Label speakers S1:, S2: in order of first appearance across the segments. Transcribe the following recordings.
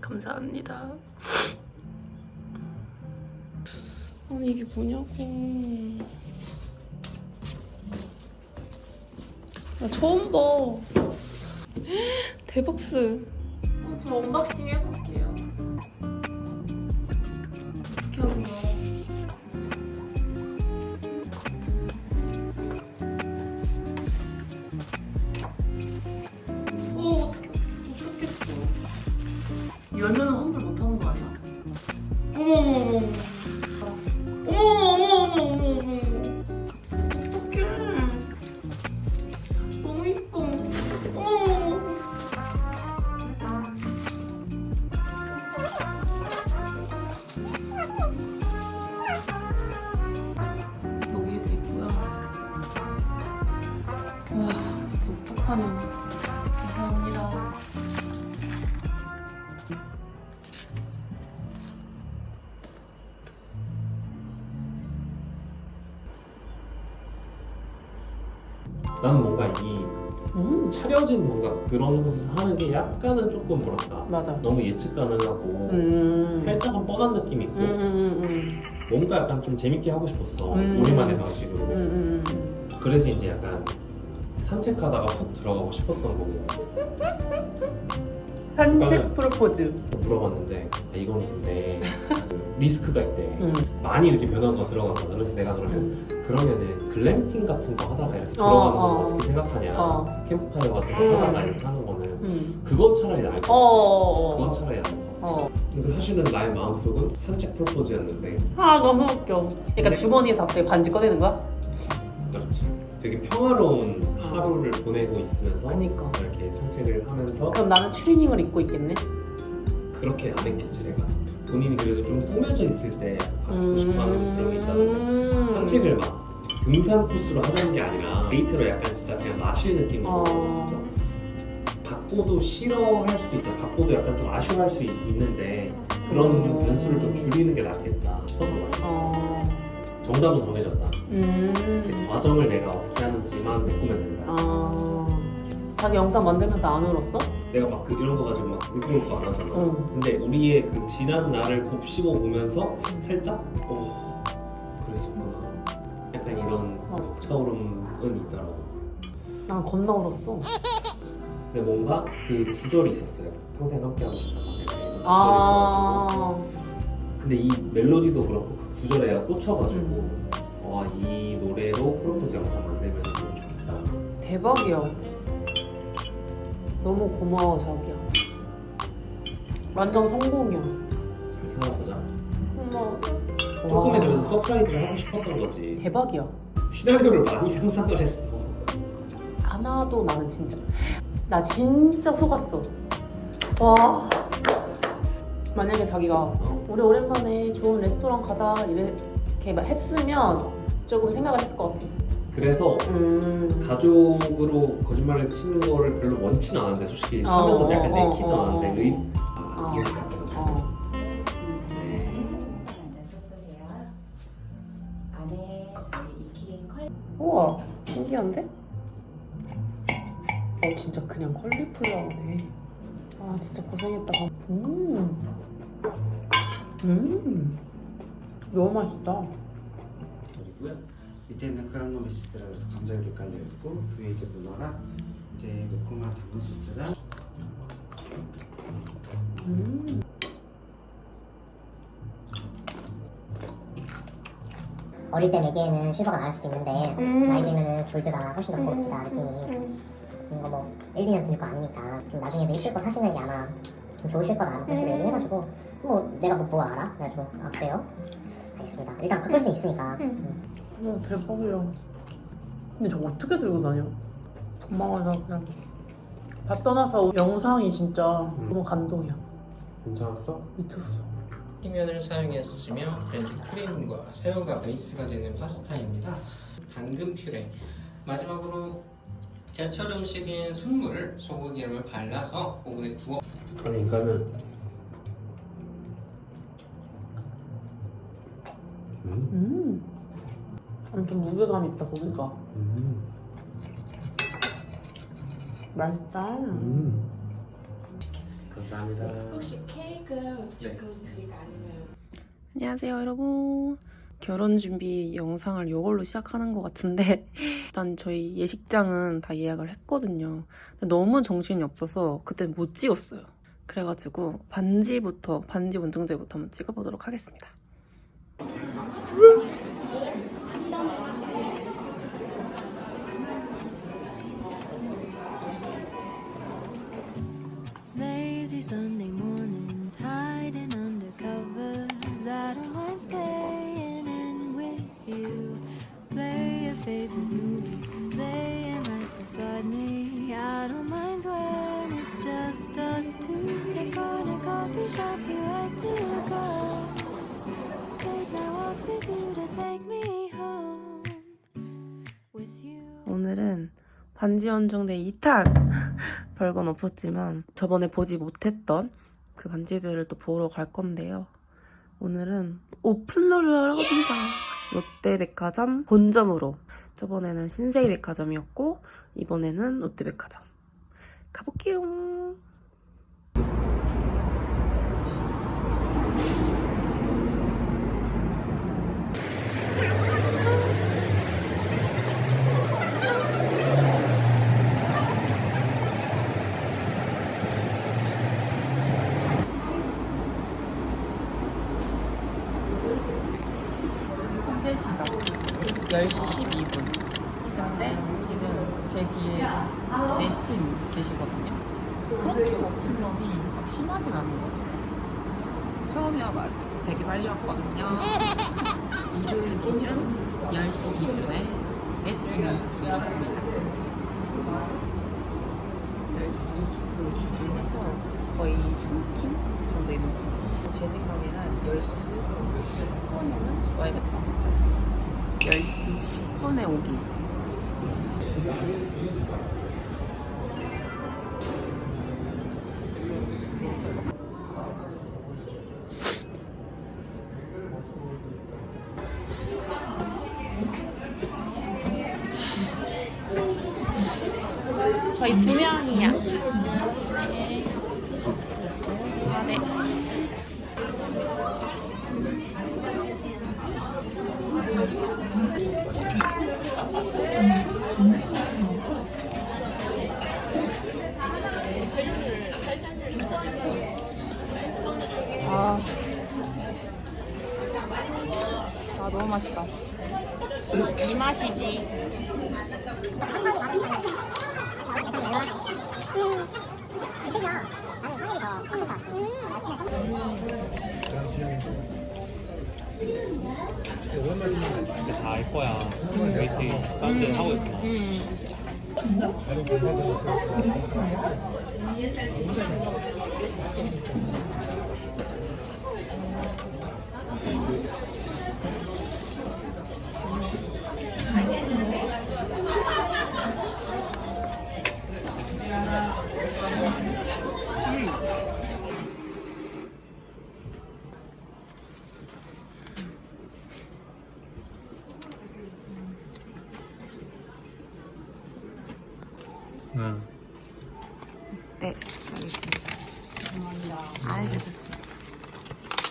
S1: 감사합니다. 아니 이게 뭐냐고. 나 처음 봐. 대박스. 저 언박싱 해볼게 음,
S2: 차려진 뭔가 그런 곳에서 하는 게 약간은 조금 뭐랄까
S1: 맞아.
S2: 너무 예측 가능하고
S1: 음.
S2: 살짝은 뻔한 느낌이 있고
S1: 음, 음, 음,
S2: 뭔가 약간 좀 재밌게 하고 싶었어
S1: 음.
S2: 우리만의 방식으로
S1: 음, 음, 음.
S2: 그래서 이제 약간 산책하다가 훅 들어가고 싶었던 거고
S1: 산책 프로포즈.
S2: 물어봤는데 아, 이건 근데 그 리스크가 있대
S1: 음.
S2: 많이 이렇게 변화가 들어가거든 그래서 내가 그러면
S1: 음.
S2: 그러면은 글램핑 같은 거 하다가 이렇게
S1: 어,
S2: 들어가는 거
S1: 어.
S2: 어 떻게 생각하냐
S1: 어.
S2: 캠프파이어 같은 거
S1: 음.
S2: 하다가 이렇게 하는 거는
S1: 음.
S2: 그건 차라리 나을 것
S1: 어.
S2: 같아 그건 차라리 나을 것 같아
S1: 어.
S2: 근데 사실은 나의 마음속은 산책 프로포즈였는데
S1: 아 너무 웃겨. 그러니까 주머니에서 갑자기 반지 꺼내는 거야?
S2: 그렇지 되게 평화로운 하루를 보내고 있으면서
S1: 그니까.
S2: 이렇게 산책을 하면서
S1: 그럼 나는 추리닝을 입고 있겠네.
S2: 그렇게 안 했겠지 내가 본인이 그래도 좀 꾸며져 있을 때 받고 싶어 하는 그런 게 있다는데
S1: 음.
S2: 산책을 막 등산 코스로 하자는 게 아니라 데이트로 약간 진짜 그냥 마실 느낌으로
S1: 어.
S2: 받고도 싫어할 수도 있잖아 받고도 약간 좀 아쉬워할 수 있- 있는데 그런
S1: 음.
S2: 변수를 좀 줄이는 게 낫겠다 싶었던 거지
S1: 어.
S2: 정답은 정해졌다
S1: 음.
S2: 이제 과정을 내가 어떻게 하는지만 메꾸면 된다
S1: 아. 자기 영상 만들면서 안 울었어?
S2: 내가 막 그 이런 거 가지고 막 울컥울컥 안 하잖아
S1: 응.
S2: 근데 우리의 그 지난 날을 곱씹어 보면서 살짝 어 그랬었구나 약간 이런
S1: 어.
S2: 벅차오름은 있더라고
S1: 난 겁나 울었어.
S2: 근데 뭔가 그 구절이 있었어요 평생 함께하고 싶다 막 이렇게
S1: 아.
S2: 근데 이 멜로디도 그렇고 그 구절에 내가 꽂혀가지고
S1: 음.
S2: 와이 노래로 프로포즈 영상 만들면 너무 좋겠다
S1: 대박이야. 너무 고마워 자기야. 완전 성공이야.
S2: 잘 살아보자
S1: 고마워.
S2: 조금의 그래서 서프라이즈를 하고 싶었던 거지
S1: 대박이야.
S2: 시나리오를 많이 상상을 했어
S1: 하나도 나는 진짜 나 진짜 속았어. 와. 만약에 자기가
S2: 어.
S1: 우리 오랜만에 좋은 레스토랑 가자 이렇게 막 했으면 조금 생각을 했을 것 같아.
S2: 그래서
S1: 음.
S2: 가족으로 거짓말을 치는 거를 별로 원치는 않았는데 솔직히
S1: 어,
S2: 하면서 약간
S1: 어,
S2: 내키진
S1: 어,
S2: 않았는데
S1: 어.
S2: 의...
S1: 어.
S2: 아,
S1: 어.
S2: 네.
S3: 컬
S1: 우와 신기한데? 어 진짜 그냥 컬리 플라워네. 아 진짜 고생했다. 음. 음. 너무 맛있다.
S4: 밑에는 크라노베시스라 그래서 감자 요리 깔려 있고 그 위에 이제 문어랑 이제 매콤한 당근 소스랑
S1: 음.
S5: 어릴 때 먹이에는 실버가 나을 수도 있는데
S1: 음.
S5: 나이 들면은 골드가 훨씬 더 고급지다 느낌이 이거 뭐 1, 2년 들거 아니니까 좀 나중에 이쁠 거 사시는 게 아마 좀 좋으실 거다 그런 식으로 얘기를 해가지고 뭐 내가 뭐, 뭐 알아? 그래가지고 아 그래요? 알겠습니다 일단 바꿀 수 있으니까 음.
S1: 와 대박이야. 근데 저 어떻게 들고 다녀? 고마워서 그냥 다 떠나서 영상이 진짜 너무 감동이야.
S2: 괜찮았어?
S1: 미쳤어.
S6: 피면을 사용했으며 브랜드 크림과 새우가 베이스가 되는 파스타입니다. 당근 퓨레 마지막으로 제철 음식인 순물 소고기름을 발라서 오븐에 구워
S2: 아니 그러니까는 음?
S1: 음. 엄청 무게감 있다 고기가.
S2: 음.
S1: 맛있다.
S2: 음. 감사합니다.
S7: 혹시 케이크 지금 드릴까 아니면
S1: 안녕하세요 여러분 결혼 준비 영상을 이걸로 시작하는 것 같은데 일단 저희 예식장은 다 예약을 했거든요 근데 너무 정신이 없어서 그때 못 찍었어요 그래가지고 반지부터 반지 운동대부터 한번 찍어보도록 하겠습니다
S8: Sunday mornings, hiding under covers. I don't mind staying in with you. Play a favorite movie, laying right beside me. I don't mind when it's just us two. The corner coffee shop we like to go. Take night walks with you to take me home. With you.
S1: 오늘은 반지 원정대 2탄 별건 없었지만 저번에 보지 못했던 그 반지들을 또 보러 갈 건데요. 오늘은 오픈런을 하러 갑니다. 롯데백화점 본점으로 저번에는 신세이백화점이었고 이번에는 롯데백화점 가볼게요. 현재 시각 10시 12분. 근데 지금 제 뒤에 네 팀 계시거든요. 그렇게 오픈런이 막 심하지가 않은 것 같아요. 처음이어가지고 되게 빨리 왔거든요. 일요일 기준 10시 기준에 네 팀이 뒤에 있습니다. 10시 20분 기준해서 거의 3팀 정도 있는 것 같아요. 제 생각에는 10시 10분에는 와야 될것 같습니다. 10시 10분에 오기. 저희 두 명이야. 아, 네. 아. 아, 너무 맛있다. 이 맛이지.
S2: 다 알 거야. 웨이팅 사람들 하고 있구나. 응.
S1: 네, 알겠습니다. 감사합니다. 알겠습니다.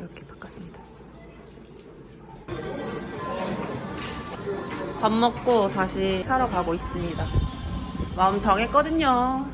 S1: 이렇게 바꿨습니다. 밥 먹고 다시 사러 가고 있습니다. 마음 정했거든요.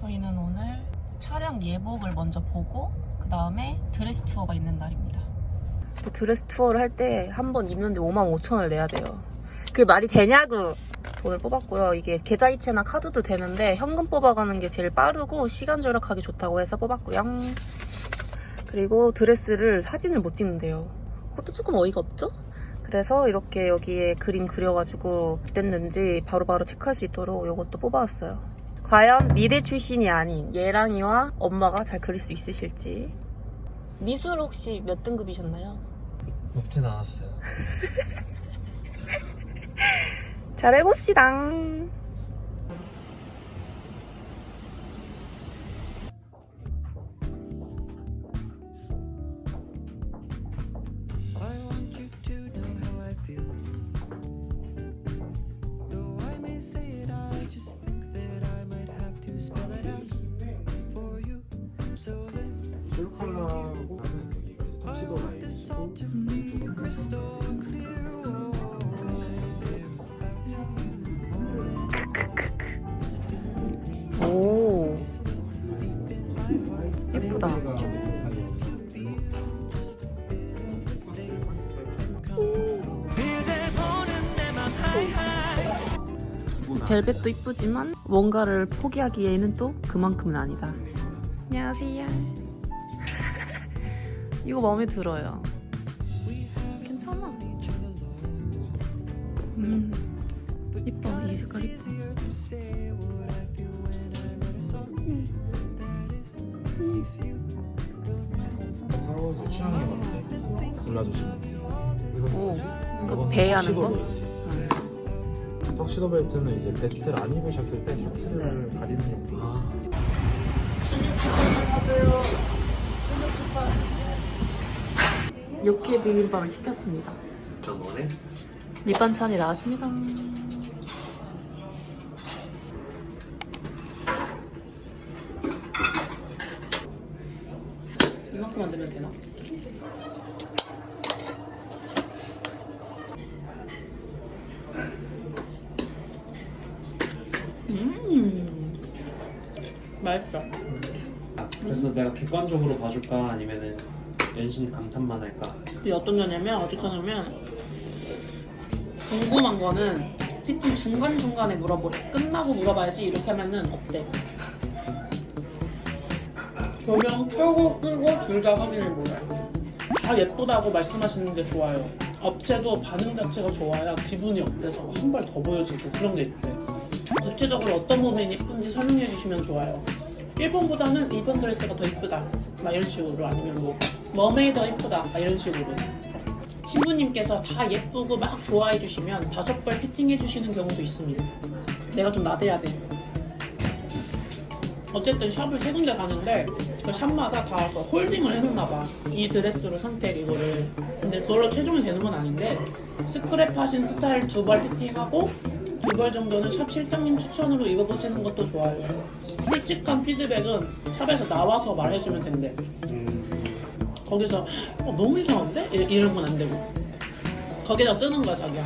S1: 저희는 오늘 촬영 예복을 먼저 보고 그 다음에 드레스 투어가 있는 날입니다. 드레스 투어를 할 때 한 번 입는데 5만 5천 원을 내야 돼요. 그게 말이 되냐고 돈을 뽑았고요. 이게 계좌이체나 카드도 되는데 현금 뽑아가는 게 제일 빠르고 시간 절약하기 좋다고 해서 뽑았고요. 그리고 드레스를 사진을 못 찍는데요. 그것도 조금 어이가 없죠?
S9: 그래서 이렇게 여기에 그림 그려가지고 됐는지 바로바로 체크할 수 있도록 이것도 뽑아왔어요. 과연 미래 출신이 아닌 예랑이와 엄마가 잘 그릴 수 있으실지. 미술 혹시 몇 등급이셨나요?
S2: 높진 않았어요.
S9: 잘 해봅시다. 예쁘다. 벨벳도 이쁘지만 뭔가를 포기하기에는 또 그만큼은 아니다. 안녕하세요. 이거 마음에 들어요. 괜찮아. 음, 이뻐. 이 색깔 이뻐.
S2: 서로 취향에 맞게 골라주시면 돼요.
S9: 오, 이거 배하는 거?
S2: 턱시도 벨트는 이제 베스트를 안 입으셨을 때 셔츠를 가리는 용도.
S9: 육회 비빔밥을 시켰습니다.
S2: 전 원해?
S9: 밑반찬이 나왔습니다. 이만큼 만들면 되나? 음, 맛있어.
S2: 아, 그래서 내가 객관적으로 봐줄까 아니면은 연신 감탄만 할까?
S9: 이게 어떤 거냐면 어떻게 하냐면 궁금한 거는 피팅 중간 중간에 물어보래. 끝나고 물어봐야지 이렇게 하면은 없대. 조명 켜고 끄고 둘 다 확인을 못해. 다 예쁘다고 말씀하시는 게 좋아요. 업체도 반응 자체가 좋아야 기분이 업돼서 한 발 더 보여지고 그런 게 있대. 구체적으로 어떤 부분이 예쁜지 설명해 주시면 좋아요. 1번보다는 2번 드레스가 더 이쁘다. 막 이런 식으로 아니면 뭐 머메이 더 이쁘다. 막 이런 식으로. 신부님께서 다 예쁘고 막 좋아해 주시면 다섯 벌 피팅해 주시는 경우도 있습니다. 내가 좀 나대야 돼. 어쨌든 샵을 세 군데 가는데 그 샵마다 다 그 홀딩을 해놓나 봐. 이 드레스로 선택 이거를. 근데 그걸로 최종이 되는 건 아닌데 스크랩 하신 스타일 두 벌 피팅하고 두 벌 정도는 샵 실장님 추천으로 입어보시는 것도 좋아요. 솔직한 피드백은 샵에서 나와서 말해주면 된대.
S2: 음,
S9: 거기서 어, 너무 이상한데? 이- 이런 건 안 되고 거기다 쓰는 거야 자기야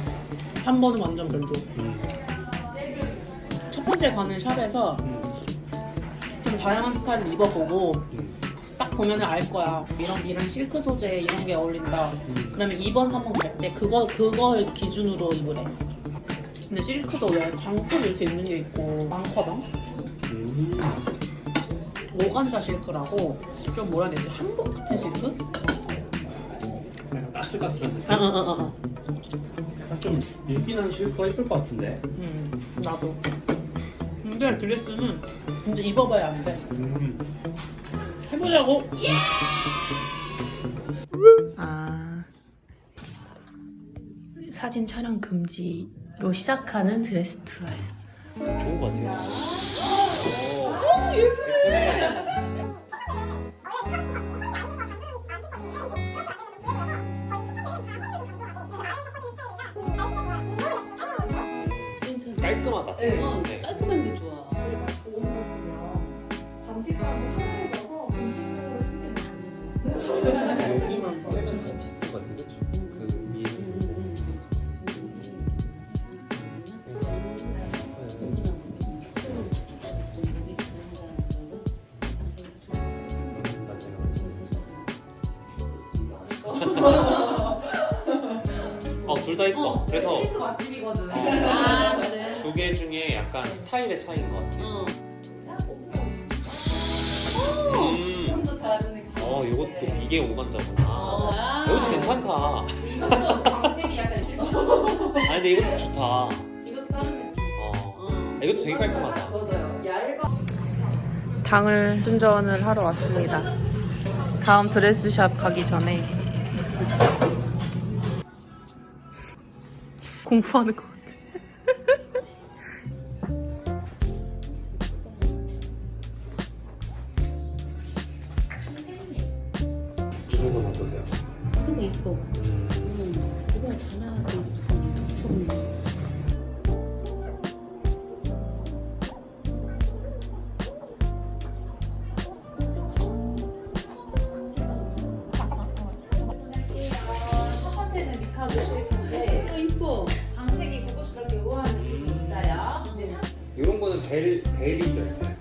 S9: 3번은 완전 별로
S2: 음,
S9: 첫 번째 가는 샵에서
S2: 음,
S9: 좀 다양한 스타일을 입어보고
S2: 음.
S9: 딱 보면 알 거야 이런 이런 실크 소재 이런 게 어울린다
S2: 음.
S9: 그러면 2번 3번 갈 때 그거 그거 기준으로 입으래 근데 실크도 왜 광급 이렇게 입는 게 있고 광커방
S2: 음.
S9: 오간자 실크라고 좀 뭐라 해야 되지 한복 같은 실크?
S2: 약간 까슬까슬한 느낌?
S9: 어어어어
S2: 약간 좀 윤기난 실크가 예쁠 것 같은데?
S9: 음, 나도. 근데 드레스는 진짜 입어봐야 안 돼.
S2: 음.
S9: 해보자고. 아 사진 촬영 금지 로 시작하는 드레스 투어.
S2: 좋은 것 같아요. 깔끔하다. 네.
S9: 깔끔한 게 좋아.
S2: 어, 이게 오간자구나.
S9: 아.
S2: 이것도 괜찮다.
S9: 이것도 광택이 약간
S2: 근데 이것도 좋다.
S1: 이것도 다른 느낌.
S2: 어. 이것도 되게 깔끔하다.
S1: 맞아요. 얇아. 당을 충전을 하러 왔습니다. 다음 드레스샵 가기 전에 공부하는 것
S2: 벨 벨이죠.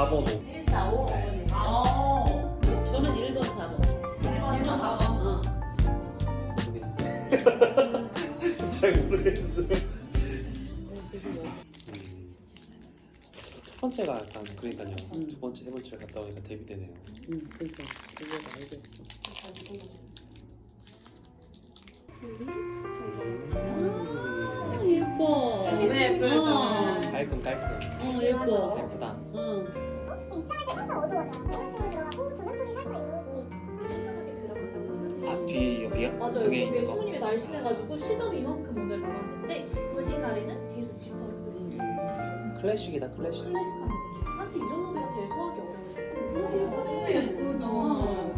S2: 4번, 5번.
S10: 1, 4, 5.
S2: 네.
S10: 아,
S1: 저는 1번, 4번.
S10: 1번, 4번.
S1: 어.
S2: 잘 모르겠어요. 음. 첫 번째가 약간 그러니까요.
S1: 음.
S2: 두 번째, 세 번째를 갔다 오니까 대비되네요.
S1: 응, 그러니까 그거 알겠어. 아, 예뻐.
S10: 너무 예쁘죠?
S1: 어,
S2: 깔끔 깔끔.
S1: 어, 예뻐.
S2: 예쁘다.
S1: 응.
S10: 맞아요.
S2: 있는 거.
S10: 신부님이 날씬해가지고 시접 이만큼 오늘 나왔는데 보신 날에는 뒤에서 지퍼를
S2: 클래식이다 클래식.
S10: 클래식한 느낌. 사실 이런 모델가 제일 소화하기 어려워요. 너무 예쁘죠?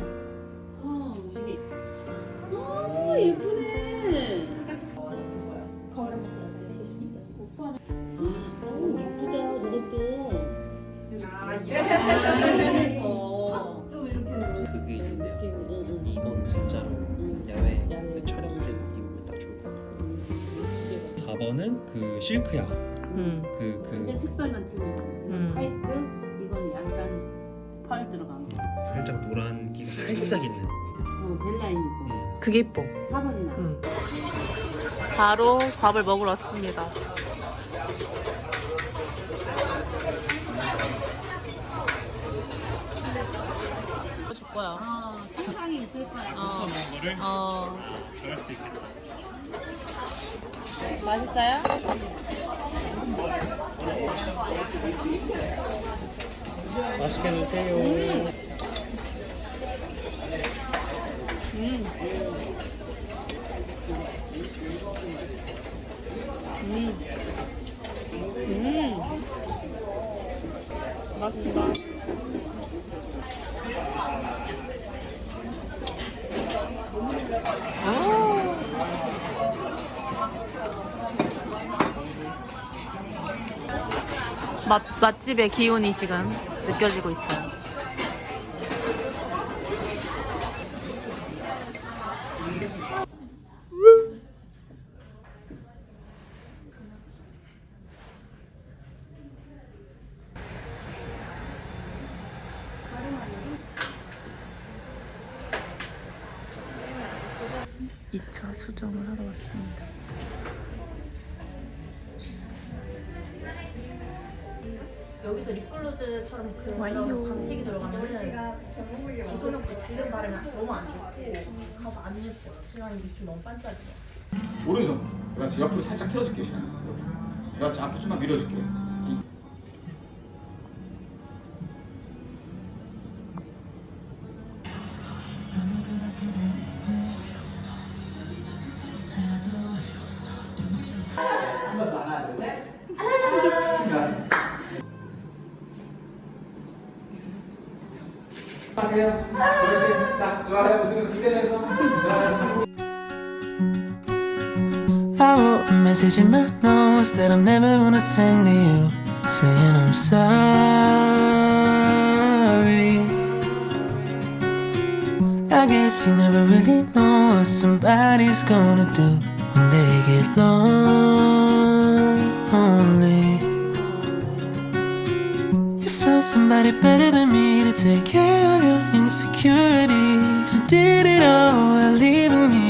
S6: 실크야.
S1: 응.
S6: 그
S1: 근데
S6: 그
S1: 색깔만 틀린 거. 이건
S10: 음.
S1: 화이트, 이거는 약간 펄 들어간 거.
S6: 살짝 노란 기가 살짝 있는.
S1: 어, 벨라인이고.
S6: 음.
S1: 그게 예뻐. 4번이 나.
S10: 음.
S1: 바로 밥을 먹으러 왔습니다. 줄 거야. 어, 상상이 있을 거야. 어.
S2: 거를
S1: 어.
S2: 저럴 수 있겠다.
S1: 맛있어요?
S2: 맛있게 드세요.
S1: 음. 음. 음. 맛있다. 맛, 맛집의 기운이 지금 느껴지고 있어요. 이차 수정을 하러 왔습니다.
S10: 여기서 립글로즈처럼 그런
S1: 완료.
S10: 감튀기 들어가면 지소는 지금 바르면 너무 안 좋고 가서 안 예뻐요. 지금 입술 너무 반짝이에요.
S11: 오른손. 그렇지. 옆으로 살짝 틀어줄게. 그렇지. 앞으로 좀만 밀어줄게. 하세요. 그렇게. 자, 좋아요. 웃으면서 기대면서. 좋아요.
S12: I wrote a message in my notes that I'm never gonna send to you, saying I'm sorry. I guess you never really know what somebody's gonna do when they get lonely. Somebody better than me to take care of your insecurities. Did it all while leaving me